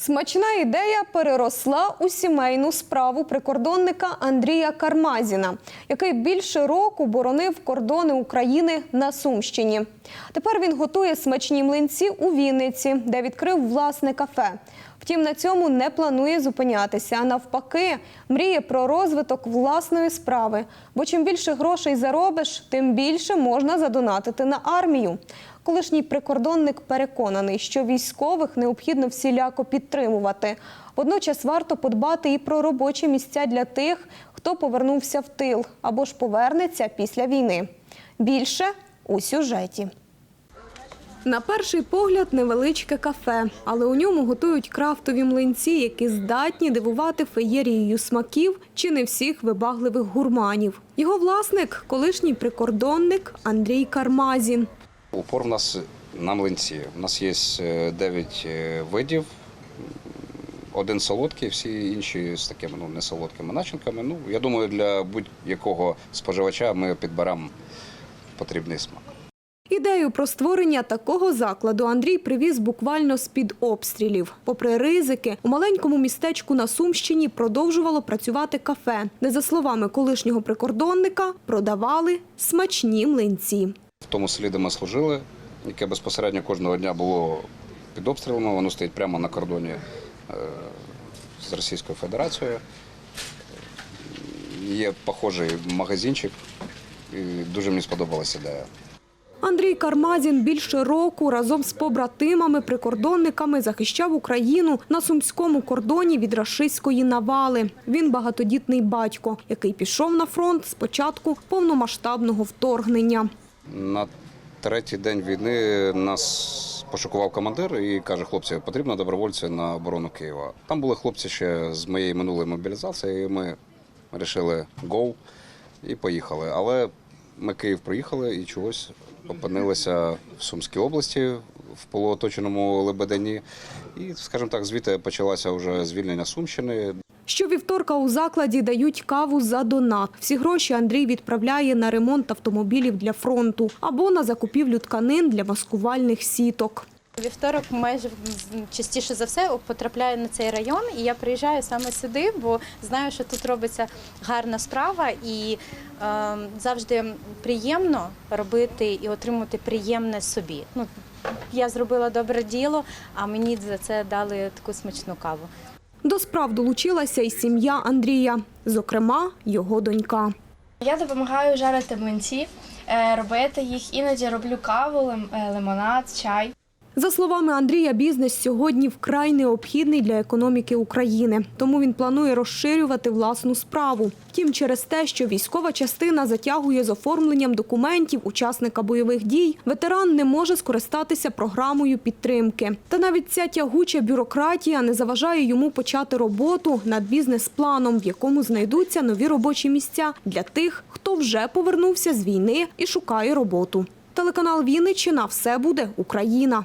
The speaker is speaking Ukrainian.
Смачна ідея переросла у сімейну справу прикордонника Андрія Кармазіна, який більше року боронив кордони України на Сумщині. Тепер він готує смачні млинці у Вінниці, де відкрив власне кафе. Втім, на цьому не планує зупинятися. А навпаки, мріє про розвиток власної справи. Бо чим більше грошей заробиш, тим більше можна задонатити на армію. Колишній прикордонник переконаний, що військових необхідно всіляко підтримувати. Водночас варто подбати і про робочі місця для тих, хто повернувся в тил або ж повернеться після війни. Більше у сюжеті. На перший погляд невеличке кафе, але у ньому готують крафтові млинці, які здатні дивувати феєрією смаків чи не всіх вибагливих гурманів. Його власник колишній прикордонник Андрій Кармазін. Упор у нас на млинці. У нас є 9 видів. Один солодкий, всі інші з такими ну, не начинками. Ну, я думаю, для будь-якого споживача ми підберемо потрібний смак. Ідею про створення такого закладу Андрій привіз буквально з-під обстрілів. Попри ризики, у маленькому містечку на Сумщині продовжувало працювати кафе, де, за словами колишнього прикордонника, продавали смачні млинці. В тому селі, де ми служили, яке безпосередньо кожного дня було під обстрілами, воно стоїть прямо на кордоні е, з Російською Федерацією. Є похожий магазинчик, і дуже мені сподобалася ідея. Андрій Кармазін більше року разом з побратимами-прикордонниками захищав Україну на сумському кордоні від рашистської навали. Він багатодітний батько, який пішов на фронт з початку повномасштабного вторгнення. На третій день війни нас пошукував командир і каже: хлопці, потрібно добровольці на оборону Києва. Там були хлопці ще з моєї минулої мобілізації. і Ми вирішили go і поїхали. Але ми Київ проїхали і чогось опинилися в Сумській області в полуоточеному Лебедині. І, скажімо так, звідти почалося вже звільнення Сумщини. Щовівторка у закладі дають каву за донат. Всі гроші Андрій відправляє на ремонт автомобілів для фронту або на закупівлю тканин для маскувальних сіток. Вівторок майже частіше за все потрапляю на цей район, і я приїжджаю саме сюди, бо знаю, що тут робиться гарна справа, і е, завжди приємно робити і отримувати приємне собі. Ну я зробила добре діло, а мені за це дали таку смачну каву. До справ долучилася і сім'я Андрія, зокрема, його донька. Я допомагаю жарити млинці, е, робити їх. Іноді роблю каву, е, лимонад, чай. За словами Андрія, бізнес сьогодні вкрай необхідний для економіки України. Тому він планує розширювати власну справу. Втім, через те, що військова частина затягує з оформленням документів учасника бойових дій, ветеран не може скористатися програмою підтримки. Та навіть ця тягуча бюрократія не заважає йому почати роботу над бізнес-планом, в якому знайдуться нові робочі місця для тих, хто вже повернувся з війни і шукає роботу. Телеканал Вінниччина все буде Україна.